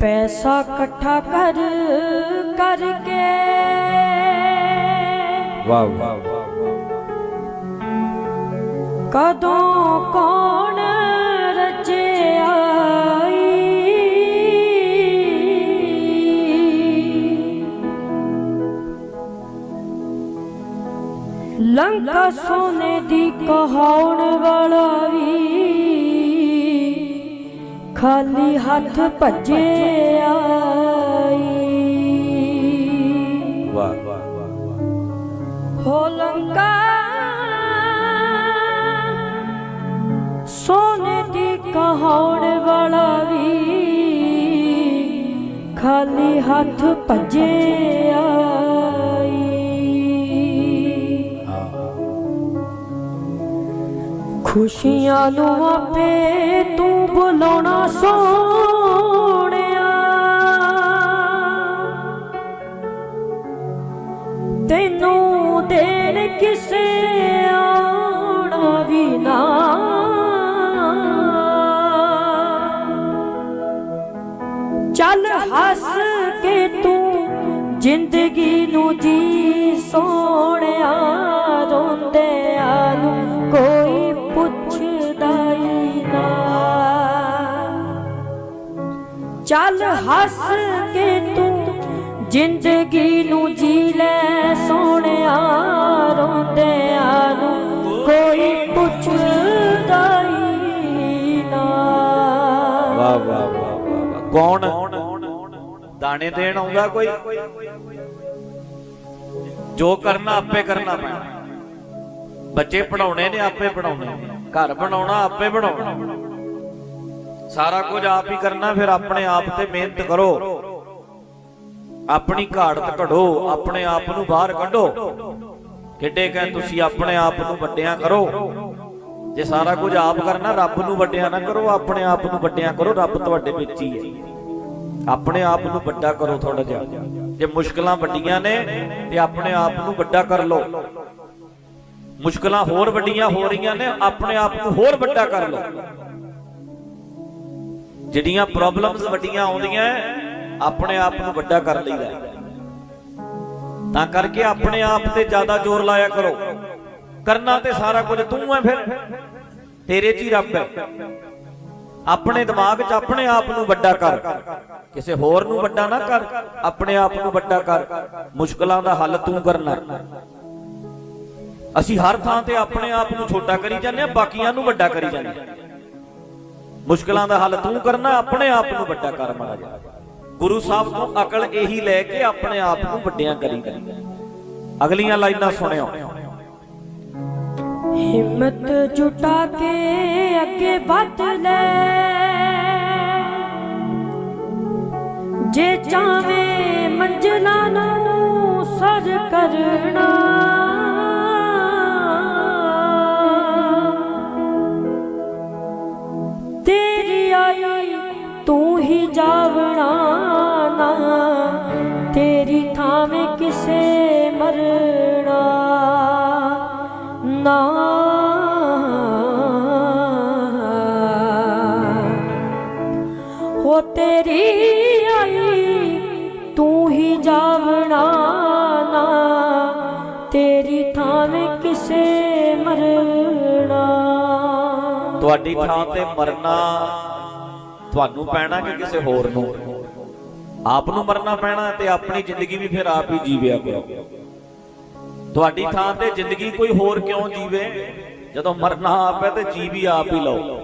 ਪੈਸਾ ਇਕੱਠਾ ਕਰ ਕਰਕੇ। ਵਾਹ ਵਾਹ ਕਦੋਂ ਕੌਣ ਰਚਿਆਈ ਲੰਕਾ ਸੋਨੇ ਦੀ ਕਹਾਉਣ ਵਾਲਾ ਵੀ ਖਾਲੀ ਹੱਥ ਭੱਜੇ ਆਈ। ਵਾਹ ਹੋ ਲੰਕਾ ਸੋਨੇ ਦੀ ਕਹਾਉਣ ਵਾਲਾ ਵੀ ਖਾਲੀ ਹੱਥ ਭੱਜੇ ਆਈ। ਖੁਸ਼ੀਆਂ ਨੂੰ ਆਪੇ ਤੂੰ ਬੁਲਾਉਣਾ ਸੋਹਣਿਆ। ਤੈਨੂੰ ਦੇਣ ਕਿਸੇ ਆਉਣਾ ਵੀ ਨਾ। ਚੱਲ ਹੱਸ ਕੇ ਤੂੰ ਜ਼ਿੰਦਗੀ ਨੂੰ ਜੀ ਸੋਹਣਿਆ, ਰੋਂਦਿਆਂ ਨੂੰ ਕੋਈ ਚੱਲ ਹੱਸ ਕੇ ਤੂੰ ਜ਼ਿੰਦਗੀ ਨੂੰ ਜੀ ਲੈ ਸੋਹਣਿਆ ਰੋਂਦਿਆਂ ਨੂੰ ਕੋਈ ਪੁੱਛਦਾ ਹੀ ਨਾ। ਵਾਹ ਵਾਹ ਵਾਹ ਵਾਹ ਕੌਣ? ਦਾਣੇ ਦੇਣ ਆਉਂਦਾ ਕੋਈ? ਜੋ ਕਰਨਾ ਆਪੇ ਕਰਨਾ ਪੈਣਾ। ਬੱਚੇ ਪੜਾਉਣੇ ਨੇ, ਆਪੇ ਪੜਾਉਣੇ ਘਰ ਬਣਾਉਣਾ, ਆਪੇ ਬਣਾਉਣਾ। ਸਾਰਾ ਕੁਝ ਆਪ ਹੀ ਕਰਨਾ, ਫਿਰ ਆਪਣੇ ਆਪ ਤੇ ਮਿਹਨਤ ਕਰੋ। ਆਪਣੀ ਘਾੜਤ ਘੜੋ ਆਪਣੇ ਆਪ ਨੂੰ ਬਾਹਰ ਕੱਢੋ। ਕਿੱਡੇ ਕਹੇ ਤੁਸੀਂ ਆਪਣੇ ਆਪ ਨੂੰ ਵੱਡਿਆਂ ਕਰੋ। ਜੇ ਸਾਰਾ ਕੁਝ ਆਪ ਕਰਨਾ, ਰੱਬ ਨੂੰ ਵੱਡਿਆਂ ਨਾ ਕਰੋ, ਆਪਣੇ ਆਪ ਨੂੰ ਵੱਡਿਆਂ ਕਰੋ, ਰੱਬ ਤੁਹਾਡੇ ਵਿੱਚ ਹੀ ਹੈ। ਆਪਣੇ ਆਪ ਨੂੰ ਵੱਡਾ ਕਰੋ ਥੋੜਾ ਜਿਹਾ। ਜੇ ਮੁਸ਼ਕਲਾਂ ਵੱਡੀਆਂ ਨੇ, ਤੇ ਆਪਣੇ ਆਪ ਨੂੰ ਵੱਡਾ ਕਰ ਲਓ। ਮੁਸ਼ਕਲਾਂ ਹੋਰ ਵੱਡੀਆਂ ਹੋ ਰਹੀਆਂ ਨੇ, ਆਪਣੇ ਆਪ ਨੂੰ ਹੋਰ ਵੱਡਾ ਕਰ ਲਓ। ਜਿਹੜੀਆਂ ਪ੍ਰੋਬਲਮਸ ਵੱਡੀਆਂ ਆਉਂਦੀਆਂ, ਆਪਣੇ ਆਪ ਨੂੰ ਵੱਡਾ ਕਰ ਲਈਦਾ। ਤਾਂ ਕਰਕੇ ਆਪਣੇ ਆਪ ਤੇ ਜ਼ਿਆਦਾ ਜ਼ੋਰ ਲਾਇਆ ਕਰੋ। ਕਰਨਾ ਤੇ ਸਾਰਾ ਕੁਝ ਤੂੰ ਹੈ ਫਿਰ। ਤੇਰੇ 'ਚ ਹੀ ਰੱਬ ਹੈ। ਆਪਣੇ ਦਿਮਾਗ 'ਚ ਆਪਣੇ ਆਪ ਨੂੰ ਵੱਡਾ ਕਰ। ਕਿਸੇ ਹੋਰ ਨੂੰ ਵੱਡਾ ਨਾ ਕਰ। ਆਪਣੇ ਆਪ ਨੂੰ ਵੱਡਾ ਕਰ। ਮੁਸ਼ਕਲਾਂ ਦਾ ਹੱਲ ਤੂੰ ਕਰਨਾ। ਅਸੀਂ ਹਰ ਥਾਂ ਤੇ ਆਪਣੇ ਆਪ ਨੂੰ ਛੋਟਾ ਕਰੀ ਜਾਂਦੇ ਆ ਬਾਕੀਆਂ ਨੂੰ ਵੱਡਾ ਕਰੀ ਜਾਂਦੇ ਆ ਮੁਸ਼ਕਲਾਂ ਦਾ ਹੱਲ ਤੂੰ ਕਰਨਾ, ਆਪਣੇ ਆਪ ਨੂੰ ਵੱਡਾ ਕਰ ਮਾੜਾ ਜਿਹਾ। ਗੁਰੂ ਸਾਹਿਬ ਤੋਂ ਅਕਲ ਇਹੀ ਲੈ ਕੇ ਆਪਣੇ ਆਪ ਨੂੰ ਵੱਡਿਆਂ ਕਰੀ ਅਗਲੀਆਂ ਲਾਈਨਾਂ ਸੁਣਿਓ। ਹਿੰਮਤ ਜੁਟਾ ਕੇ ਅੱਗੇ ਵੱਧ ਲੈ। ਜੇ ਚਾਵੇਂ ਮੰਜ਼ਲਾਂ ਨੂੰ ਸਰ ਕਰਨਾ। ਤੇਰੀ ਕਿਸੇ ਮਰਣਾ ਨਾ ਹੋ ਤੇਰੀ ਆਈ, ਤੂੰ ਹੀ ਜਾਵਣਾ ਨਾ। ਤੇਰੀ ਥਾਵੇਂ ਕਿਸੇ ਮਰਣਾ। ਤੁਹਾਡੀ ਥਾਂ ਤੇ ਮਰਨਾ ਤੁਹਾਨੂੰ ਪੈਣਾ ਕਿ ਕਿਸੇ ਹੋਰ ਨੂੰ? ਆਪ ਨੂੰ ਮਰਨਾ ਪੈਣਾ ਤੇ ਆਪਣੀ ਜ਼ਿੰਦਗੀ ਵੀ ਫਿਰ ਆਪ ਹੀ ਜੀਵਿਆ ਕਰੋ। ਤੁਹਾਡੀ ਥਾਂ ਤੇ ਜ਼ਿੰਦਗੀ ਕੋਈ ਹੋਰ ਕਿਉਂ ਜੀਵੇ? ਜਦੋਂ ਮਰਨਾ ਆਪ ਹੈ ਤੇ ਜੀ ਵੀ ਆਪ ਹੀ ਲਓ।